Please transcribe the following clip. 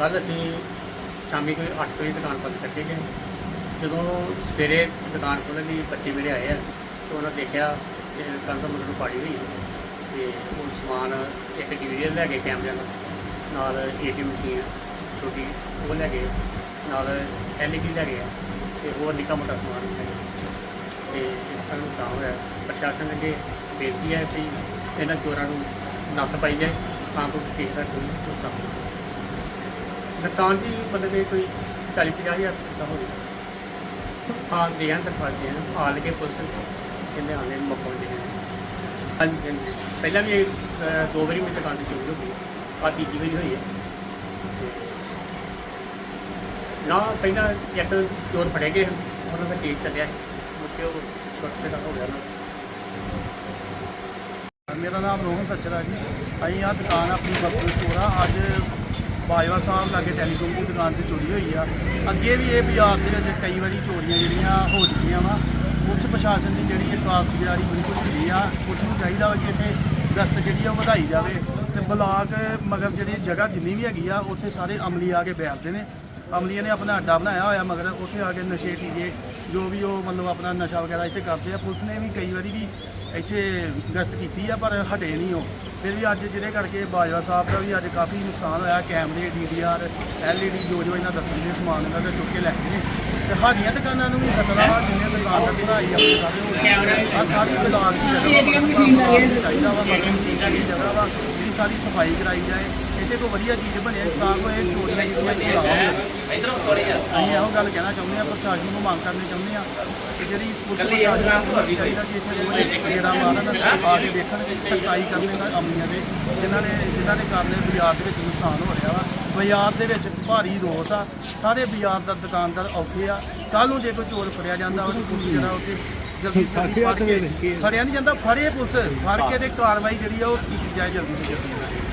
ਕੱਲ ਅਸੀਂ ਸ਼ਾਮੀ ਕੋਈ 8 ਵਜੇ ਦੁਕਾਨ ਬੰਦ ਕਰਕੇ ਗਏ। ਜਦੋਂ ਸਵੇਰੇ ਦੁਕਾਨ ਖੋਲ੍ਹਣ ਲਈ ਬੱਚੇ ਮੇਰੇ ਆਏ ਆ, ਤੇ ਉਹਨਾਂ ਦੇਖਿਆ ਕਿ ਕੰਧ ਨੂੰ ਪਾੜੀ ਹੋਈ ਹੈ ਤੇ ਉਹ ਸਮਾਨ ਇੱਕ ਡਿਵੀਜ਼ਨ ਲੈ ਗਏ ਕੈਮਰਿਆਂ ਦਾ ਨਾਲ ਏਟੀਐਮ ਮਸ਼ੀਨ ਛੋਟੀ, ਉਹ ਲੈ ਗਏ ਨਾਲ ਐਲਈਡੀ ਲੈ ਗਏ ਤੇ ਹੋਰ ਨਿੱਕਾ ਮੋਟਾ ਸਮਾਨ ਲੈ ਗਏ ਤੇ ਇਸ ਤਰ੍ਹਾਂ ਨੂੰ ਤਾਂ ਹੋਇਆ। ਪ੍ਰਸ਼ਾਸਨ ਅੱਗੇ ਬੇਨਤੀ ਹੈ ਕਿ ਇਹਨਾਂ ਚੋਰਾਂ ਨੂੰ ਨੱਥ ਪਾਈ ਜਾਏ, ਤਾਂ ਕੋਈ ਕਿਸੇ ਦਾ ਕੋਈ ਨੁਕਸਾਨ ਨੁਕਸਾਨ ਜੀ ਮਤਲਬ ਕਿ ਕੋਈ 40 50 ਹਜ਼ਾਰ ਦਾ ਹੋ ਗਿਆ। ਹਾਂ ਦੇ ਆਂ ਦਰਖਾਸਤ ਦੇ ਆਂ। ਆ ਲਗੇ ਪੁਲਿਸ ਕਹਿੰਦੇ ਆਨੇ ਮੌਕਾ ਦੇ ਹਾਂਜੀ ਹਾਂਜੀ। ਪਹਿਲਾਂ ਵੀ ਇਹ, ਅਹ, ਦੋ ਵਾਰੀ ਮੇਰੀ ਦੁਕਾਨ ਤੇ ਚੋਰੀ ਹੋ ਗਈ। ਆ ਤੀਜੀ ਵਾਰੀ ਹੋਈ ਹੈ। ਨਾ ਪਹਿਲਾਂ ਇੱਕ ਚੋਰ ਫੜੇ ਗਏ ਉਹਨਾਂ ਦਾ ਕੇਸ ਚੱਲਿਆ ਮੁੜ ਕੇ ਉਹ ਸੁਰੱਖਿਆ ਹੋ ਗਿਆ ਨਾ ਮੇਰਾ ਨਾਮ ਰੋਹਨ ਸੱਚਰਾ ਜੀ। ਅਸੀਂ ਆ ਦੁਕਾਨ ਆਪਣੀ ਬੱਬੂ ਸਟੋਰ ਆ। ਅੱਜ ਬਾਜਵਾ ਸਾਹਿਬ ਲਾਗੇ ਟੈਲੀਕੋਮ ਦੀ ਦੁਕਾਨ ਤੇ ਚੋਰੀ ਹੋਈ ਆ। ਅੱਗੇ ਵੀ ਇਹ ਬਾਜ਼ਾਰ ਦੇ ਵਿੱਚ ਕਈ ਵਾਰੀ ਚੋਰੀਆਂ ਜਿਹੜੀਆਂ ਹੋ ਚੁੱਕੀਆਂ ਵਾ। ਪੁਲਿਸ ਪ੍ਰਸ਼ਾਸਨ ਦੀ ਜਿਹੜੀ ਇਹ ਕਾਰਗੁਜ਼ਾਰੀ ਬਿਲਕੁਲ ਢਿੱਲੀ ਆ। ਪੁਲਿਸ ਨੂੰ ਚਾਹੀਦਾ ਵਾ ਕਿ ਇੱਥੇ ਗਸ਼ਤ ਜਿਹੜੀ ਆ ਉਹ ਵਧਾਈ ਜਾਵੇ। ਤੇ ਬਲਾਕ ਮਗਰ ਜਿਹੜੀ ਜਗ੍ਹਾ ਜਿੰਨੀ ਵੀ ਹੈਗੀ ਆ, ਉੱਥੇ ਸਾਰੇ ਅਮਲੀ ਆ ਕੇ ਬੈਠਦੇ ਨੇ। ਅਮਲੀਆਂ ਨੇ ਆਪਣਾ ਅੱਡਾ ਬਣਾਇਆ ਹੋਇਆ, ਮਗਰ ਉੱਥੇ ਆ ਕੇ ਨਸ਼ੇ ਟੀਕੇ, ਜੋ ਵੀ ਉਹ ਮਤਲਬ ਆਪਣਾ ਨਸ਼ਾ ਵਗੈਰਾ ਇੱਥੇ ਕਰਦੇ ਆ, ਪੁਲਿਸ ਨੇ ਵੀ ਕਈ ਵਾਰੀ ਵੀ ਇੱਥੇ ਗਸ਼ਤ ਕੀਤੀ ਆ, ਪਰ ਹਟੇ ਨਹੀਂ ਉਹ। ਫਿਰ ਵੀ ਅੱਜ ਜਿਹਦੇ ਕਰਕੇ ਬਾਜਵਾ ਸਾਹਿਬ ਦਾ ਵੀ ਅੱਜ ਕਾਫੀ ਨੁਕਸਾਨ ਹੋਇਆ, ਕੈਮਰੇ ਡੀਡੀਆਰ ਐਲਈਡੀ ਜੋ ਜੋ ਇਹਨਾਂ ਦੱਸਣ ਦੇ ਸਮਾਨ ਇਹਨਾਂ ਦਾ ਚੁੱਕ ਕੇ ਲੈ ਗਏ ਨੇ। ਤੇ ਸਾਡੀਆਂ ਦੁਕਾਨਾਂ ਨੂੰ ਵੀ ਖਤਰਾ ਵਾ, ਜਿੰਨੇ ਦੁਕਾਨ ਦਾ ਵਧਾਈ ਆਪਣੇ ਆ ਸਾਰੀ ਬਲਾਕ ਦੀ ਜਗ੍ਹਾ ਏਟੀਐਮ ਮਸ਼ੀਨ ਚਾਹੀਦਾ ਵਾ ਮਸ਼ੀਨ ਦੀ ਜਗ੍ਹਾ ਵਾ, ਜਿਹੜੀ ਸਾਰੀ ਸਫ਼ਾਈ ਕਰਾਈ ਜਾਏ। ਇੱਥੇ ਕੋਈ ਵਧੀਆ ਚੀਜ਼ ਬਣੇ ਤਾਂ ਕੋਈ ਇਹ ਚੋਰੀਆਂ ਜਿਹੜੀਆਂ ਹੋਣ ਇਧਰੋਂ ਥੋੜੀ ਆ। ਅਸੀਂ ਇਹੋ ਗੱਲ ਕਹਿਣਾ ਚਾਹੁੰਦੇ ਹਾਂ ਪ੍ਰਸ਼ਾਸਨ ਨੂੰ ਮੰਗ ਕਰਨੀ ਚਾਹੁੰਦੇ ਹਾਂ ਕਿ ਜਿਹੜੀ ਪੁਲਿਸ ਪ੍ਰਸ਼ਾਸਨ ਨੂੰ ਹੋਣੀ ਚਾਹੀਦਾ ਕਿ ਇੱਥੇ ਜਿਹੜਾ ਮਾਰਨ ਆ ਕੇ ਦੇਖਣ ਕਿ ਸਖਤਾਈ ਕਰਨੇ ਦਾ ਅਮਲੀਆਂ ਦੇ ਜਿਨ੍ਹਾਂ ਨੇ ਜਿਨ੍ਹਾਂ ਨੇ ਕਰਨੇ ਬਾਜ਼ਾਰ ਦੇ ਵਿੱਚ ਨੁਕਸਾਨ ਹੋ ਰਿਹਾ ਵਾ। ਬਾਜ਼ਾਰ ਦੇ ਵਿੱਚ ਭਾਰੀ ਰੋਸ ਆ। ਸਾਰੇ ਬਾਜ਼ਾਰ ਦਾ ਦੁਕਾਨਦਾਰ ਔਖੇ ਆ। ਕੱਲ ਨੂੰ ਜੇ ਕੋਈ ਚੋਰ ਫੜਿਆ ਜਾਂਦਾ ਉਹਦੀ ਪੁਲਿਸ ਜਿਹੜਾ ਉੱਥੇ ਜਲਦੀ ਜਲਦੀ ਫੜ ਕੇ ਫੜਿਆ ਨਹੀਂ ਜਾਂਦਾ ਫੜੇ ਪੁਲਿਸ। ਫੜ ਕੇ ਤੇ ਕਾਰਵਾਈ ਜਿਹੜੀ ਆ ਉਹ ਕੀਤੀ ਜਾਏ ਜਲਦੀ ਤੋਂ ਜਲਦੀ।